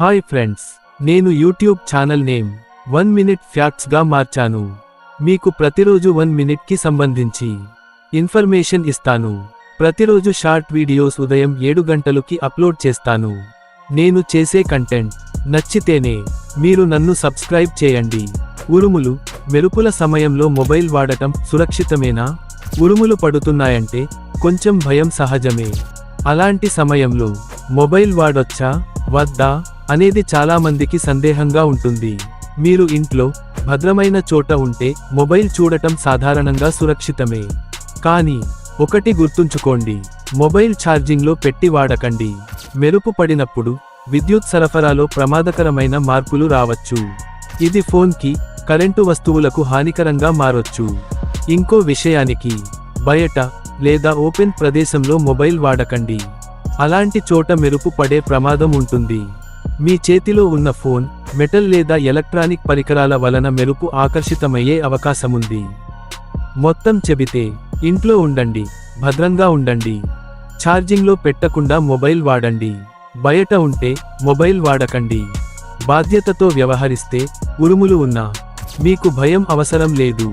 Hi friends నేను YouTube channel name one minute ఫ్యాక్ట్స్గా మార్చాను. మీకు ప్రతిరోజు వన్ మినిట్కి సంబంధించి ఇన్ఫర్మేషన్ ఇస్తాను. ప్రతిరోజు షార్ట్ వీడియోస్ ఉదయం ఏడు గంటలకి అప్లోడ్ చేస్తాను. నేను చేసే కంటెంట్ నచ్చితేనే మీరు నన్ను సబ్స్క్రైబ్ చేయండి. ఉరుములు మెరుపుల సమయంలో మొబైల్ వాడటం సురక్షితమేనా? ఉరుములు పడుతున్నాయంటే కొంచెం భయం సహజమే. అలాంటి సమయంలో మొబైల్ వాడొచ్చా? వద్దా? అనేది చాలామందికి సందేహంగా ఉంటుంది. మీరు ఇంట్లో భద్రమైన చోట ఉంటే మొబైల్ చూడటం సాధారణంగా సురక్షితమే. కానీ ఒకటి గుర్తుంచుకోండి మొబైల్ ఛార్జింగ్లో పెట్టి వాడకండి. మెరుపు పడినప్పుడు విద్యుత్ సరఫరాలో ప్రమాదకరమైన మార్పులు రావచ్చు. ఇది ఫోన్కి కరెంటు వస్తువులకు హానికరంగా మారొచ్చు. ఇంకో విషయానికి బయట లేదా ఓపెన్ ప్రదేశంలో మొబైల్ వాడకండి. అలాంటి చోట మెరుపు పడే ప్రమాదం ఉంటుంది. మీ చేతిలో ఉన్న ఫోన్ మెటల్ లేదా ఎలక్ట్రానిక్ పరికరాల వలన మెరుపు ఆకర్షితమయ్యే అవకాశముంది. మొత్తం చెబితే ఇంట్లో ఉండండి భద్రంగా ఉండండి. ఛార్జింగ్లో పెట్టకుండా మొబైల్ వాడండి. బయట ఉంటే మొబైల్ వాడకండి. బాధ్యతతో వ్యవహరిస్తే ఉరుములు ఉన్నా మీకు భయం అవసరం లేదు.